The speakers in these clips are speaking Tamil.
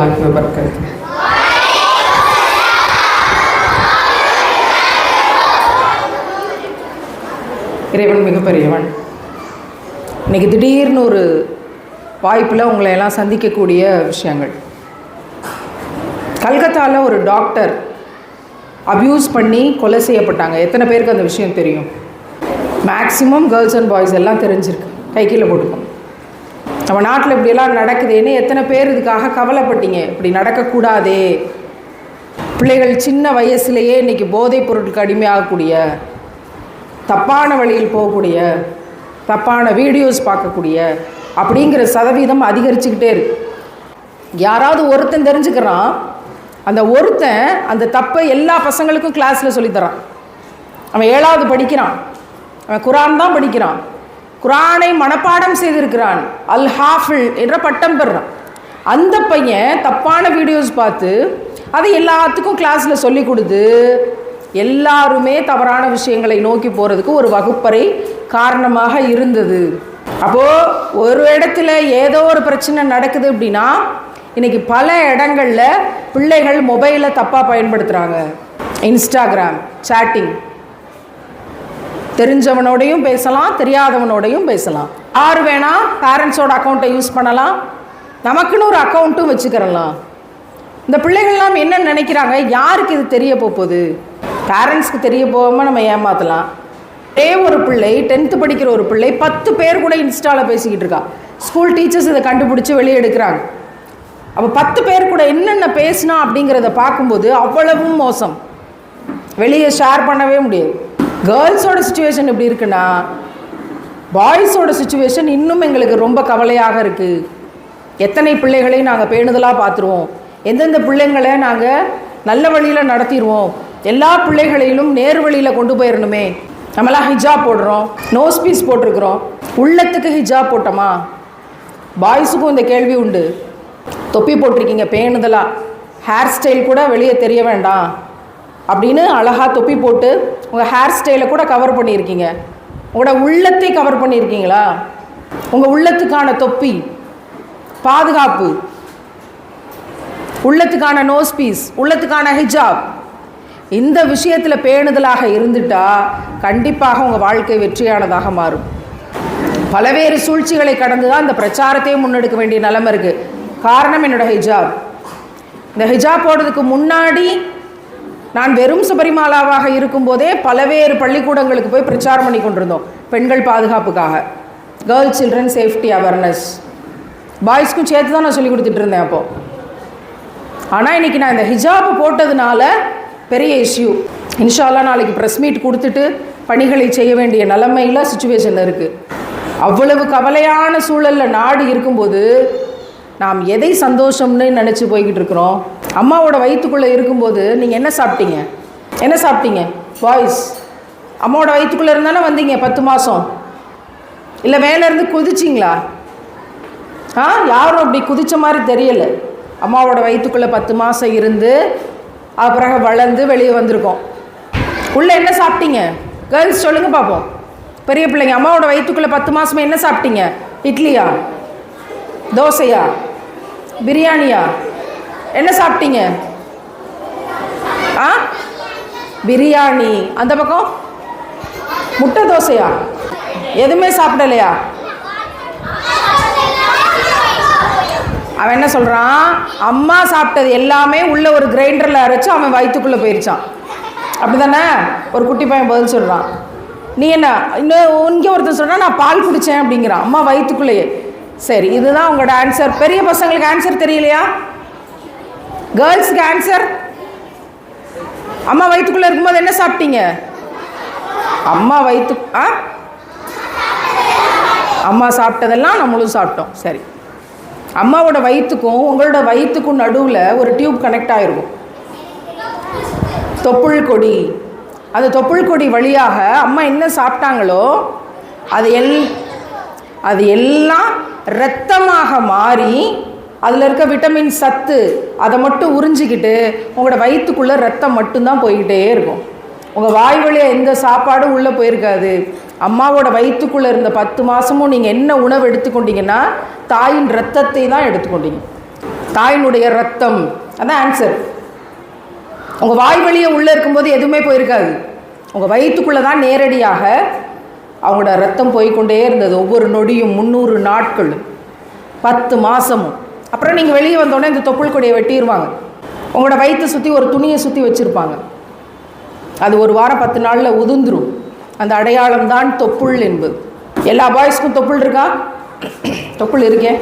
வரமத்துல்லாஹி வபர்கத்து இறைவன் மிகப்பெரியவன். இன்னைக்கு திடீர்னு ஒரு வாய்ப்பில் உங்களை எல்லாம் சந்திக்கக்கூடிய விஷயங்கள். கல்கத்தாவில் ஒரு டாக்டர் அப்யூஸ் பண்ணி கொலை செய்யப்பட்டாங்க. எத்தனை பேருக்கு அந்த விஷயம் தெரியும்? மேக்ஸிமம் கேர்ள்ஸ் அண்ட் பாய்ஸ் எல்லாம் தெரிஞ்சிருக்கு. கை கீழே போட்டுக்கோங்க. நம்ம நாட்டில் இப்படியெல்லாம் நடக்குதுன்னு எத்தனை பேர் இதுக்காக கவலைப்பட்டீங்க? இப்படி நடக்கக்கூடாதே. பிள்ளைகள் சின்ன வயசுலேயே இன்றைக்கி போதைப் பொருட்களுக்கு அடிமையாகக்கூடிய தப்பான வழியில் போகக்கூடிய தப்பான வீடியோஸ் பார்க்கக்கூடிய அப்படிங்கிற சதவீதம் அதிகரிச்சுக்கிட்டே இருக்கு. யாராவது ஒருத்தன் தெரிஞ்சுக்கிறான் அந்த ஒருத்தன் அந்த தப்பை எல்லா பசங்களுக்கும் கிளாஸில் சொல்லித்தரான் அவன் ஏழாவது படிக்கிறான். அவன் குரான் தான் படிக்கிறான். குரானை மனப்பாடம் செய்திருக்கிறான். அல் ஹாஃபில் என்ற பட்டம் பெறுறான். அந்த பையன் தப்பான வீடியோஸ் பார்த்து அதை எல்லாத்துக்கும் கிளாஸில் சொல்லி கொடுத்து எல்லாருமே தவறான விஷயங்களை நோக்கி போகிறதுக்கு ஒரு வகுப்பறை காரணமாக இருந்தது. அப்போது ஒரு இடத்துல ஏதோ ஒரு பிரச்சனை நடக்குது அப்படின்னா இன்றைக்கி பல இடங்களில் பிள்ளைகள் மொபைலை தப்பாக பயன்படுத்துகிறாங்க இன்ஸ்டாகிராம் சேட்டிங் தெரிஞ்சவனோடையும் பேசலாம் தெரியாதவனோடையும் பேசலாம். யார் வேணால் பேரண்ட்ஸோட அக்கௌண்ட்டை யூஸ் பண்ணலாம். நமக்குன்னு ஒரு அக்கௌண்ட்டும் வச்சுக்கிறலாம். இந்த பிள்ளைகள்லாம் என்ன நினைக்கிறாங்க? யாருக்கு இது தெரிய போகுது பேரண்ட்ஸ்க்கு தெரிய போகாமல் நம்ம ஏமாற்றலாம் ஒரே ஒரு பிள்ளை டென்த்து படிக்கிற ஒரு பிள்ளை பத்து பேர் கூட இன்ஸ்டாவில் பேசிக்கிட்டு இருக்கா. ஸ்கூல் டீச்சர்ஸ் இதை கண்டுபிடிச்சி வெளியே எடுக்கிறாங்க. அப்போ பத்து பேர் கூட என்னென்ன பேசினா அப்படிங்கிறத பார்க்கும்போது அவ்வளவும் மோசம். வெளியே ஷேர் பண்ணவே முடியாது. கேர்ள்ஸோட சுச்சுவேஷன் எப்படி இருக்குன்னா பாய்ஸோட சுச்சுவேஷன் இன்னும் எங்களுக்கு ரொம்ப கவலையாக இருக்குது எத்தனை பிள்ளைகளை நாங்கள் பேணுதலாக பார்த்துருவோம் எந்தெந்த பிள்ளைங்களை நாங்கள் நல்ல வழியில் நடத்திடுவோம் எல்லா பிள்ளைகளிலும் நேர் வழியில் கொண்டு போயிடணுமே நம்மளாம் ஹிஜாப் போடுறோம் நோஸ் பீஸ் போட்டிருக்கிறோம். உள்ளத்துக்கு ஹிஜாப் போட்டோமா? பாய்ஸுக்கும் இந்த கேள்வி உண்டு. தொப்பி போட்டிருக்கீங்க பேணுதலாக ஹேர் ஸ்டைல் கூட வெளியே தெரிய வேண்டாம். அப்படின்னு அழகாக தொப்பி போட்டு உங்கள் ஹேர் ஸ்டைலை கூட கவர் பண்ணியிருக்கீங்க. உங்களோட உள்ளத்தை கவர் பண்ணியிருக்கீங்களா? உங்கள் உள்ளத்துக்கான தொப்பி பாதுகாப்பு உள்ளத்துக்கான நோஸ் பீஸ் உள்ளத்துக்கான ஹிஜாப் இந்த விஷயத்தில் பேணுதலாக இருந்துட்டா கண்டிப்பாக உங்கள் வாழ்க்கை வெற்றியானதாக மாறும். பலவேறு சூழ்ச்சிகளை கடந்து தான் இந்த பிரச்சாரத்தையும் முன்னெடுக்க வேண்டிய நிலைமை இருக்குது காரணம் என்னோட ஹிஜாப் இந்த ஹிஜாப் போடுறதுக்கு முன்னாடி நான் வெறும் சபரிமாலாவாக இருக்கும்போதே பலவேறு பள்ளிக்கூடங்களுக்கு போய் பிரச்சாரம் பண்ணி கொண்டிருந்தோம். பெண்கள் பாதுகாப்புக்காக. கேர்ள் சில்ட்ரன் சேஃப்டி அவேர்னஸ் பாய்ஸ்க்கும் சேர்த்து தான் நான் சொல்லி கொடுத்துட்டு இருந்தேன் அப்போது ஆனால் இன்றைக்கி நான் இந்த ஹிஜாப் போட்டதுனால பெரிய இஷ்யூ இன்ஷால்லா நாளைக்கு ப்ரெஸ் மீட் கொடுத்துட்டு பணிகளை செய்ய வேண்டிய நிலைமையில் சுச்சுவேஷன் இருக்குது அவ்வளவு கவலையான சூழலில் நாடு இருக்கும்போது நாம் எதை சந்தோஷம்னு நினச்சி போய்கிட்டு இருக்கிறோம்? அம்மாவோட வயிற்றுக்குள்ளே இருக்கும்போது நீங்கள் என்ன சாப்பிட்டீங்க? என்ன சாப்பிட்டீங்க? பாய்ஸ் அம்மாவோட வயிற்றுக்குள்ளே இருந்தானே வந்தீங்க பத்து மாதம் இல்லை மேலேருந்து குதிச்சிங்களா? ஆ யாரும் அப்படி குதித்த மாதிரி தெரியலை. அம்மாவோட வயிற்றுக்குள்ளே பத்து மாதம் இருந்து அப்புறம் வளர்ந்து வெளியே வந்திருக்கோம். உள்ளே என்ன சாப்பிட்டீங்க? கேர்ள்ஸ் சொல்லுங்கள் பார்ப்போம் பெரிய பிள்ளைங்க அம்மாவோட வயிற்றுக்குள்ளே பத்து மாதமே என்ன சாப்பிட்டீங்க? இட்லியா? தோசையா? பிரியாணியா? என்ன சாப்பிட்டீங்க? ஆ? பிரியாணி. அந்த பக்கம்? முட்டை தோசையா? எதுவுமே சாப்பிடலையா? அவன் என்ன சொல்கிறான் அம்மா சாப்பிட்டது எல்லாமே உள்ள ஒரு கிரைண்டரில் அரைச்சு அவன் வயிற்றுக்குள்ளே போயிருச்சான். அப்படி தானே ஒரு குட்டி பையன் பதில் சொல்கிறான் நீ என்ன இன்னும் இங்கே ஒருத்தர் சொன்னால் நான் பால் குடித்தேன் அப்படிங்கிறான். அம்மா வயிற்றுக்குள்ளேயே சரி இதுதான் உங்களோட ஆன்சர் பெரிய பசங்களுக்கு ஆன்சர் தெரியலையா? கேர்ள்ஸ்க்கு ஆன்சர் அம்மா வயிற்றுக்குள்ளே இருக்கும்போது என்ன சாப்பிட்டீங்க? அம்மா வயிற்று ஆ? அம்மா சாப்பிட்டதெல்லாம் நம்மளும் சாப்பிட்டோம். சரி. அம்மாவோட வயிற்றுக்கும் உங்களோட வயிற்றுக்கும் நடுவில் ஒரு டியூப் கனெக்ட் ஆகிருக்கும் தொப்புள் கொடி. அந்த தொப்புள் கொடி வழியாக அம்மா என்ன சாப்பிட்டாங்களோ அது எல் அது எல்லாம் இரத்தமாக மாறி அதில் இருக்க விட்டமின் சத்து அதை மட்டும் உறிஞ்சிக்கிட்டு உங்களோட வயிற்றுக்குள்ளே ரத்தம் மட்டும்தான் போய்கிட்டே இருக்கும். உங்கள் வாய் வழியாக எந்த சாப்பாடும் உள்ளே போயிருக்காது. அம்மாவோட வயிற்றுக்குள்ளே இருந்த பத்து மாதமும் நீங்கள் என்ன உணவு எடுத்துக்கொண்டீங்கன்னா தாயின் ரத்தத்தை தான் எடுத்துக்கொண்டீங்க. தாயினுடைய ரத்தம். அதான் ஆன்சர் உங்கள் வாய் வழியை உள்ளே இருக்கும்போது எதுவுமே போயிருக்காது. உங்கள் வயிற்றுக்குள்ளே தான் நேரடியாக அவங்களோட ரத்தம் போய்க்கொண்டே இருந்தது. ஒவ்வொரு நொடியும் முந்நூறு நாட்கள். பத்து மாதமும் அப்புறம் நீங்கள் வெளியே வந்தோடனே இந்த தொப்புள் கொடியை வெட்டிடுவாங்க உங்களோட வயிற்றை சுற்றி ஒரு துணியை சுற்றி வச்சுருப்பாங்க. அது ஒரு வாரம் பத்து நாளில் உதிர்ந்துரும். அந்த அடையாளம் தான் தொப்புள் என்பது. எல்லா பாய்ஸ்க்கும் தொப்புள் இருக்கா? தொப்புள் இருக்கேன்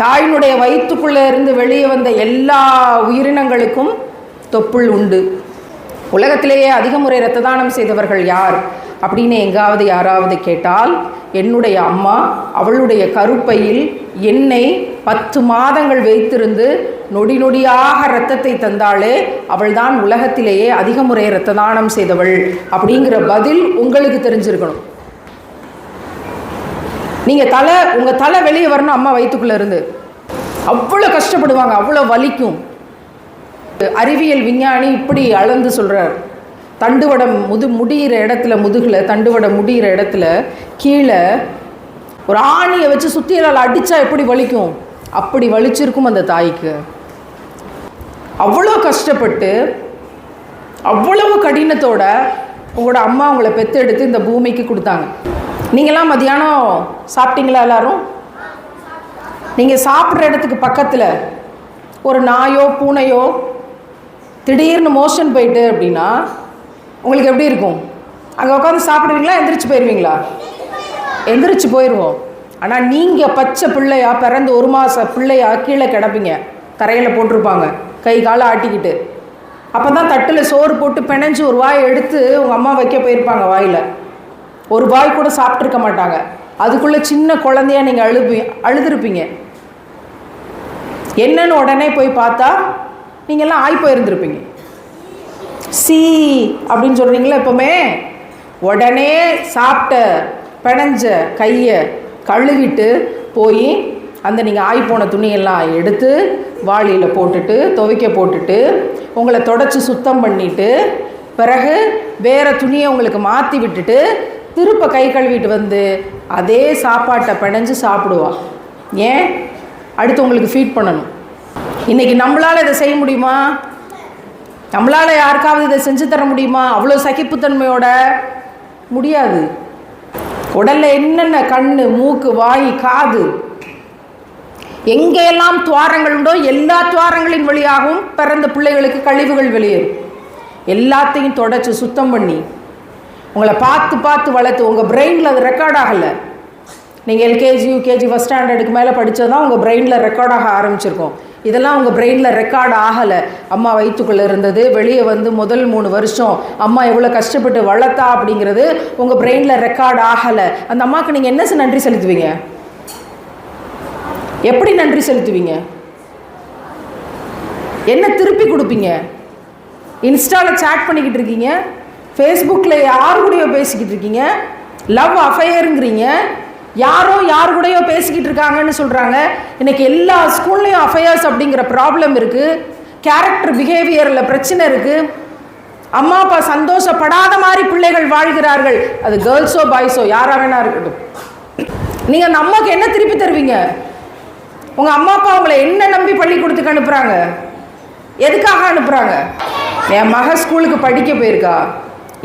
தாயினுடைய வயிற்றுக்குள்ளே இருந்து வெளியே வந்த எல்லா உயிரினங்களுக்கும் தொப்புள் உண்டு. உலகத்திலேயே அதிக முறை இரத்த தானம் செய்தவர்கள் யார்? அப்படின்னு எங்காவது யாராவது கேட்டால் என்னுடைய அம்மா அவளுடைய கருப்பையில் என்னை பத்து மாதங்கள் வைத்திருந்து நொடி நொடியாக இரத்தத்தை தந்தாலே அவள்தான் உலகத்திலேயே அதிக முறை இரத்த தானம் செய்தவள் அப்படிங்கிற பதில் உங்களுக்கு தெரிஞ்சிருக்கணும். நீங்கள் தலை உங்கள் தலை வெளியே வரணும் அம்மா வயிற்றுக்குள்ளே இருந்து. அவ்வளோ கஷ்டப்படுவாங்க அவ்வளோ வலிக்கும். அறிவியல் விஞ்ஞானி இப்படி அளந்து சொல்கிறார் தண்டுவடம் முது முடிகிற இடத்துல முதுகில் தண்டுவடம் முடிகிற இடத்துல கீழே ஒரு ஆணியை வச்சு சுத்தியலால் அடித்தா எப்படி வலிக்கும்? அப்படி வலிச்சிருக்கும் அந்த தாய்க்கு. அவ்வளோ கஷ்டப்பட்டு அவ்வளவு கடினத்தோட உங்களோட அம்மா உங்களை பெத்தெடுத்து இந்த பூமிக்கு கொடுத்தாங்க. நீங்களாம் மதியானம் சாப்பிட்டீங்களா எல்லாரும்? நீங்கள் சாப்பிட்ற இடத்துக்கு பக்கத்தில் ஒரு நாயோ பூனையோ திடீர்னு மோஷன் போயிட்டு அப்படின்னா உங்களுக்கு எப்படி இருக்கும்? அங்கே உட்காந்து சாப்பிடுவீங்களா? எந்திரிச்சு போயிடுவீங்களா எந்திரிச்சு போயிடுவோம் ஆனால் நீங்கள் பச்சை பிள்ளையா பிறந்து ஒரு மாதம் பிள்ளையா கீழே கிடப்பீங்க. தரையில் போட்டிருப்பாங்க. கை காலை ஆட்டிக்கிட்டு. அப்போ தான் தட்டில் சோறு போட்டு பிணைஞ்சு ஒரு வாய் எடுத்து உங்கள் அம்மா வைக்க போயிருப்பாங்க வாயில். ஒரு வாய் கூட சாப்பிட்ருக்க மாட்டாங்க. அதுக்குள்ளே சின்ன குழந்தையா நீங்கள் அழுப்பி அழுதுருப்பீங்க. என்னன்னு உடனே போய் பார்த்தா நீங்கள்லாம் ஆய் போயிருந்துருப்பீங்க. சி அப்படின்னு சொல்கிறீங்களா எப்போவுமே? உடனே சாப்பிட்ட பிணைஞ்ச கையை கழுவிட்டு போய் அந்த நீங்கள் ஆய் போன துணியெல்லாம் எடுத்து வாளியில் போட்டுட்டு துவைக்க போட்டுட்டு உங்களை தொடச்சி சுத்தம் பண்ணிவிட்டு பிறகு வேறு துணியை உங்களுக்கு மாற்றி விட்டுட்டு திருப்ப கை கழுவிட்டு வந்து அதே சாப்பாட்டை பிணைஞ்சு சாப்பிடுவா. ஏன்? அடுத்து உங்களுக்கு ஃபீட் பண்ணணும். இன்றைக்கி நம்மளால் இதை செய்ய முடியுமா? நம்மளால் யாருக்காவது இதை செஞ்சு தர முடியுமா? அவ்வளோ சகிப்புத்தன்மையோட முடியாது. உடல்ல என்னென்ன கண் மூக்கு வாய் காது எங்கெல்லாம் துவாரங்கள் உண்டோ எல்லா துவாரங்களின் வழியாகவும் பிறந்த பிள்ளைகளுக்கு கழிவுகள் வெளியேறும். எல்லாத்தையும் தொடச்சி சுத்தம் பண்ணி உங்களை பார்த்து பார்த்து வளர்த்து உங்கள் பிரெயினில் அது ரெக்கார்ட் ஆகலை. நீங்கள் எல்கேஜி யூகேஜி ஃபஸ்ட் ஸ்டாண்டர்டுக்கு மேலே படித்ததான் உங்கள் பிரெயினில் ரெக்கார்ட் ஆக ஆரம்பிச்சிருக்கோம். இதெல்லாம் உங்கள் பிரெயினில் ரெக்கார்ட் ஆகலை. அம்மா வயிற்றுக்குள்ளே இருந்தது. வெளியே வந்து முதல் மூணு வருஷம் அம்மா எவ்வளோ கஷ்டப்பட்டு வளர்த்தா அப்படிங்கிறது உங்கள் பிரெயினில் ரெக்கார்ட் ஆகலை. அந்த அம்மாவுக்கு நீங்கள் என்ன நன்றி செலுத்துவீங்க? எப்படி நன்றி செலுத்துவீங்க? என்ன திருப்பி கொடுப்பீங்க? இன்ஸ்டாவில் சேட் பண்ணிக்கிட்டு இருக்கீங்க. ஃபேஸ்புக்கில் யார் கூடயோ பேசிக்கிட்டு இருக்கீங்க. லவ் அஃபையருங்கிறீங்க யாரோ யார் கூடயோ பேசிக்கிட்டு இருக்காங்கன்னு சொல்கிறாங்க இன்றைக்கி எல்லா ஸ்கூல்லையும் அஃபையர்ஸ் அப்படிங்கிற ப்ராப்ளம் இருக்குது கேரக்டர் பிஹேவியரில் பிரச்சனை இருக்குது அம்மா அப்பா சந்தோஷப்படாத மாதிரி பிள்ளைகள் வாழ்கிறார்கள். அது கேர்ள்ஸோ பாய்ஸோ யாராக வேணா இருக்கட்டும். நீங்கள் அந்த அம்மாவுக்கு என்ன திருப்பி தருவீங்க? உங்கள் அம்மா அப்பா உங்களை என்ன நம்பி பள்ளிக்கூடத்துக்கு அனுப்புகிறாங்க எதுக்காக அனுப்புகிறாங்க என் மக ஸ்கூலுக்கு படிக்க போயிருக்கா.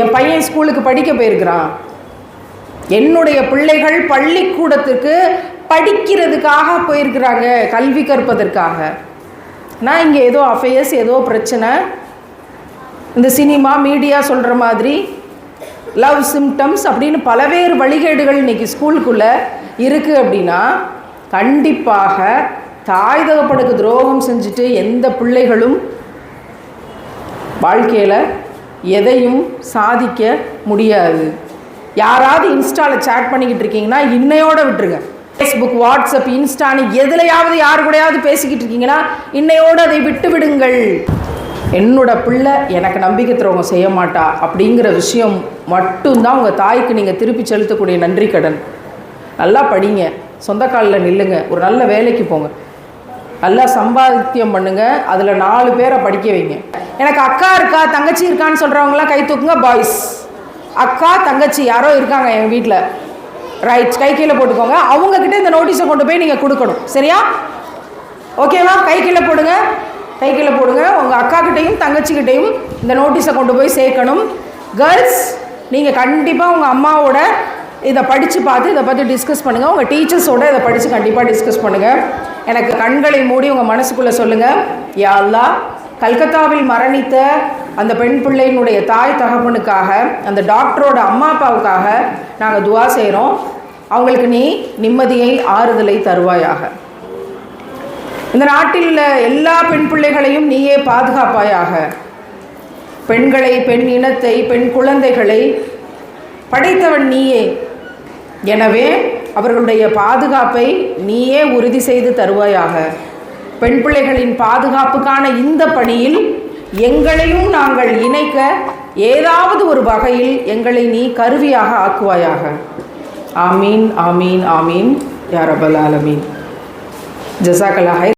என் பையன் ஸ்கூலுக்கு படிக்க போயிருக்கிறான். என்னுடைய பிள்ளைகள் பள்ளிக்கூடத்துக்கு படிக்கிறதுக்காக போயிருக்கிறாங்க கல்வி கற்பதற்காக. நான் இங்கே ஏதோ அஃபேர்ஸ் ஏதோ பிரச்சனை. இந்த சினிமா மீடியா சொல்கிற மாதிரி லவ் சிம்டம்ஸ் அப்படின்னு பலவேறு வழிகேடுகள் இன்றைக்கி ஸ்கூலுக்குள்ளே இருக்குது அப்படின்னா கண்டிப்பாக தாய் தகப்பனுக்கு துரோகம் செஞ்சுட்டு எந்த பிள்ளைகளும் வாழ்க்கையில் எதையும் சாதிக்க முடியாது. யாராவது இன்ஸ்டாவில் சேட் பண்ணிக்கிட்டு இருக்கீங்கன்னா இன்னையோட விட்டுருங்க. ஃபேஸ்புக் வாட்ஸ்அப் இன்ஸ்டான்னு எதுலையாவது யாரு கூடயாவது பேசிக்கிட்டு இருக்கீங்கன்னா இன்னையோடு அதை விட்டு விடுங்கள். என்னோட பிள்ளை எனக்கு நம்பிக்கை துரோகம் செய்ய மாட்டா அப்படிங்கிற விஷயம் மட்டும்தான் உங்கள் தாய்க்கு நீங்கள் திருப்பி செலுத்தக்கூடிய நன்றி கடன். நல்லா படிங்க. சொந்த காலில் நில்லுங்க. ஒரு நல்ல வேலைக்கு போங்க. நல்லா சம்பாத்தியம் பண்ணுங்க. அதில் நாலு பேரை படிக்க வைங்க. எனக்கு அக்கா இருக்கா தங்கச்சி இருக்கான்னு சொல்கிறவங்களாம் கை தூக்குங்க பாய்ஸ் அக்கா தங்கச்சி யாரோ இருக்காங்க என் வீட்டில் ரைட் கை கீழே போட்டுக்கோங்க. அவங்கக்கிட்ட இந்த நோட்டீஸை கொண்டு போய் நீங்கள் கொடுக்கணும். சரியா? ஓகேவா கை கீழே போடுங்க. கை கீழே போடுங்க. உங்கள் அக்காக்கிட்டையும் தங்கச்சிக்கிட்டையும் இந்த நோட்டீஸை கொண்டு போய் சேர்க்கணும். கேர்ள்ஸ் நீங்கள் கண்டிப்பாக உங்கள் அம்மாவோட இதை படித்து பார்த்து இதை பற்றி டிஸ்கஸ் பண்ணுங்கள் உங்கள் டீச்சர்ஸோட இதை படித்து கண்டிப்பாக டிஸ்கஸ் பண்ணுங்கள் எனக்கு கண்களை மூடி உங்கள் மனசுக்குள்ளே சொல்லுங்கள் யாழ்லா கல்கத்தாவில் மரணித்த அந்த பெண் பிள்ளையினுடைய தாய் தகப்பனுக்காக அந்த டாக்டரோட அம்மா அப்பாவுக்காக நாங்கள் துவா செய்கிறோம் அவங்களுக்கு நீ நிம்மதியை ஆறுதலை தருவாயாக. இந்த நாட்டில் உள்ள எல்லா பெண் பிள்ளைகளையும் நீயே பாதுகாப்பாயாக. பெண்களை பெண் இனத்தை பெண் குழந்தைகளை படைத்தவன் நீயே. எனவே அவர்களுடைய பாதுகாப்பை நீயே உறுதி செய்து தருவாயாக. பெண் பிள்ளைகளின் பாதுகாப்புக்கான இந்த பணியில் எங்களையும் நாங்கள் இணைக்க ஏதாவது ஒரு வகையில் எங்களை நீ கருவியாக ஆக்குவாயாக. ஆமீன் ஆமீன் ஆமீன். யாரபல் ஆலமீன். ஜசாக்கலாக